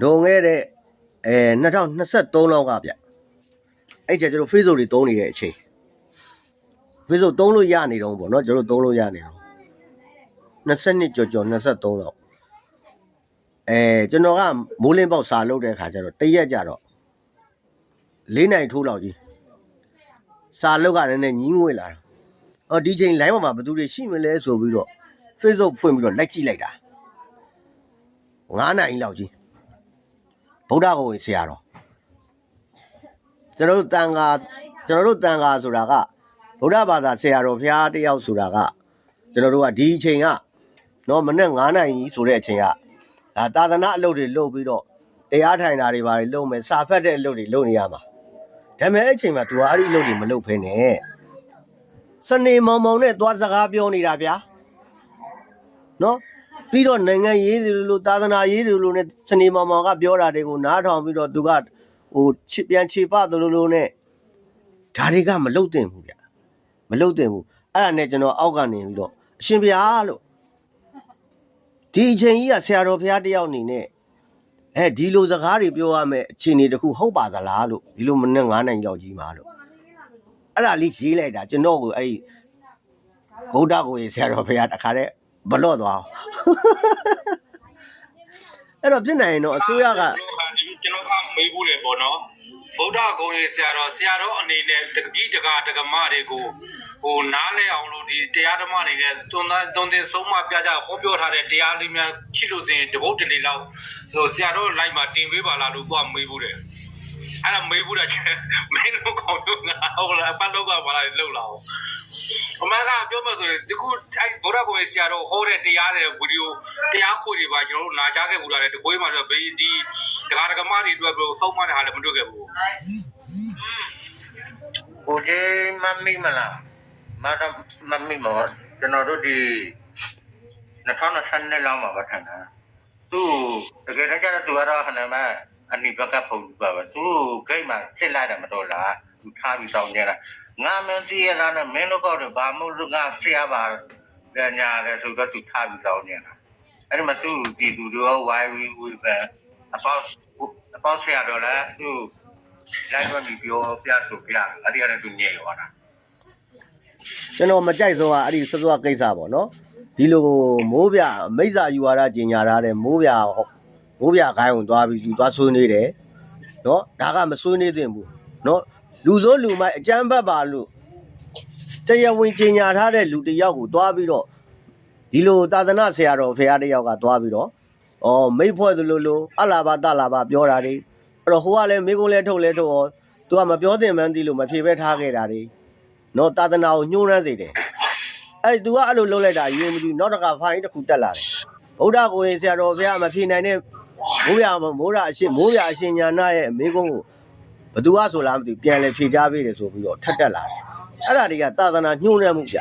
လွန်ခဲ့တဲ့အဲ2023လောက်ကဗျအဲ့ကျကျွန်တော် Facebook တွေတုံးနေတဲ့အချိန် Facebook တုံးလို့ရနေတော့ဗောနော်ကျွန်တော်တုံးလို့ရနေတော့22ကြော်ကြော်23လောက်အဲကျွန်တော်ကမိုးလင်းပေါက်စာလုပ်တဲ့ခါကျတော့တရက်ကြတော့၄နိုင်ထိုးလောက်ကြီးစာလုပ်ကလည်းနည်းညင်းငွေလာတာအော်ဒီချိန် line ပေါ်မှာဘယ်သူတွေရှိမလဲဆိုပြီးတော့ Facebook ဖွင့်ပြီးတော့လိုက်ကြည့်လိုက်တာ9နိုင်လောက်ကြီး ဗုဒ္ဓဂုံဝင်ဆရာတော်ကျွန်တော်တို့တန်ဃာကျွန်တော်တို့တန်ဃာဆိုတာကဗုဒ္ဓဘာသာဆရာတော်ဘုရားတယောက်ဆိုတာကကျွန်တော်တို့ကဒီအချိန်ကနော်မနေ့9နိုင်ကြီးဆိုတဲ့အချိန်ကဒါသာသနာအလုပ်တွေလုပ်ပြီးတော့တရားထိုင်တာတွေဘာတွေလုပ်မယ်စာဖတ်တဲ့အလုပ်တွေလုပ်နေရမှာဒါပေမဲ့အဲ့အချိန်မှာ तू ကအဲ့ဒီအလုပ်တွေမလုပ်ဖ ೇನೆ စနေမောင်မောင်နဲ့သွားစကားပြောနေတာဗျာနော် ပြီးတော့နိုင်ငံရေးတွေလို့သာသနာရေးတွေလို့နဲ့စနေမောင်မောင်ကပြောတာတွေကိုနားထောင်ပြီးတော့သူကဟိုချစ်ပြန်ခြေပသလိုလိုနဲ့ဒါတွေကမလုတ်တင်ဘူးဗျာမလုတ်တင်ဘူးအဲ့ဒါနဲ့ကျွန်တော်အောက်ကနေပြီးတော့အရှင်ဘုရားလို့ဒီအချိန်ကြီးကဆရာတော်ဘုရားတယောက်အနေနဲ့အဲဒီလိုစကားတွေပြောရမယ်အခြေအနေတစ်ခုဟုတ်ပါသလားလို့ဒီလိုမနဲ့9နိုင်လောက်ကြီးမှာလို့အဲ့ဒါလေးရေးလိုက်တာကျွန်တော်ကိုအဲ့ဗုဒ္ဓကိုရေဆရာတော်ဘုရားတခါတည်း ဘလော့သွားအောင်အဲ့တော့ဖြစ်နိုင်ရင်တော့အစိုးရကကျွန်တော်ကမေးဘူးတယ်ပေါ့နော်ဗုဒ္ဓဂုံကြီးဆရာတော်ဆရာတော်အနေနဲ့တတိတကာတကမတွေကိုဟိုနားလဲအောင်လို့ဒီတရားဓမ္မတွေနဲ့တွန်းသားတွန်းတင်ဆုံးမပြကြဟောပြောထားတဲ့တရားလေးများချစ်လို့စင်တပုတ်တလေလောက်ဟိုဆရာတော်လိုက်မှာတင်ပေးပါလားလို့သူကမေးဘူးတယ်အဲ့ဒါမေးဘူးတယ်မင်းတို့ကောင်းလို့ငါဟုတ်လားပတ်တော့ကပါလားလှုပ်လာအောင် အမကပြောမှဆိုရင်ဒီခုအဲ့ဗုဒ္ဓဂုံကြီးဆရာတော်ဟောတဲ့တရားတဲ့ဗီဒီယိုတရားခွေတွေပါကျွန်တော်တို့နာကြားခဲ့ဘူးလားတကွေးမှာဆိုဘေးဒီဒကာဒကမတွေအတွက်ဘယ်ဆုံးမတဲ့ဟာလည်းမတွေ့ခဲ့ဘူးကိုကြီးမမီမလားမတော့မမီမဟုတ်ကျွန်တော်တို့ဒီ2020လောက်မှာပါထန်တာသူတကယ်တမ်းကျတော့သူကတော့ခဏမှအနိဘကဖုန်ပါပဲသူဂိတ်မှာစစ်လိုက်တယ်မတော်လားသူထားပြီးတောင်းနေတာ ငါမင်းစီရလာနဲ့မင်းတို့ကတော့ဘာမို့လို့ငါဆရာပါညာလဲဆိုတော့သူထားပြီးတောင်းနေတာအဲ့ဒီမှာသူဒီသူတို့ဝိုင်းဝီဝီပဲအပေါအပေါဆရာတော်လားသူလိုက်မှပြီးပြောပြဆိုပြအဲ့ဒီကနေသူညင်သွားတာကျွန်တော်မကြိုက်ဆုံးကအဲ့ဒီစောစောကိစ္စပေါ့နော်ဒီလိုမိုးပြမိစ္ဆာယူဝါဒကျင်ညာထားတဲ့မိုးပြမိုးပြခိုင်းဝင်သွားပြီးသူသွားဆွေးနေတယ်နော်ဒါကမဆွေးနေသင့်ဘူးနော် လူစိုးလူမိုက်အကြမ်းဖက်ပါလို့တရားဝင်ကျင်ညာထားတဲ့လူတစ်ယောက်ကိုသွားပြီးတော့ဒီလိုသာသနာဆရာတော်ဖရာတစ်ယောက်ကသွားပြီးတော့ဩမိတ်ဖွဲ့သလိုလိုအလာဘာတလာဘာပြောတာတွေအဲ့တော့ဟိုကလည်းမိကုန်းလဲထုတ်လဲထုတ်ဩသူကမပြောသင့်မှန်းသိလို့မဖြေပဲထားခဲ့တာတွေနော်သာသနာကိုညှိုးနှမ်းစေတယ်အဲ့ तू ကအဲ့လိုလုပ်လိုက်တာယူမကြည့်နောက်တစ်ခါဖိုင်တစ်ခုတက်လာတယ်ဗုဒ္ဓကိုရင်ဆရာတော်ဘုရားမဖြေနိုင်တဲ့မိုးရမိုးရအရှင်မိုးရအရှင်ညာနာရဲ့အမေကုန်းကို ဘသူကဆိုလားမသိဘူးပြန်လဲဖြေချပေးတယ်ဆိုပြီးတော့ထပ်တက်လာတယ်အဲ့ဒါတွေကသာသနာညှိုးနှမ်းမှုပြ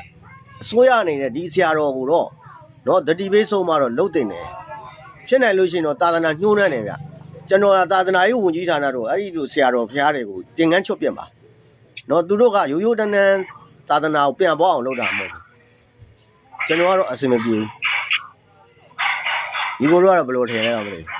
အစိုးရအနေနဲ့ဒီဆရာတော်ကိုတော့နော်တတိပိတ်ဆုံးမတော့လုတ်တင်တယ်ဖြစ်နိုင်လို့ရှိရင်တော့သာသနာညှိုးနှမ်းတယ်ဗျကျွန်တော်ကသာသနာရေးဝန်ကြီးဌာနတော့အဲ့ဒီလိုဆရာတော်ဘုရားတွေကိုတင်ငန်းချွတ်ပြစ်ပါနော်သူတို့ကရိုးရိုးတန်းတန်းသာသနာကိုပြန်ပေါ်အောင်လုပ်တာမဟုတ်ဘူးကျွန်တော်ကတော့အဆင်မပြေဘူးဒီကိုတော့ကတော့ဘယ်လိုထင်လဲတော့မသိဘူး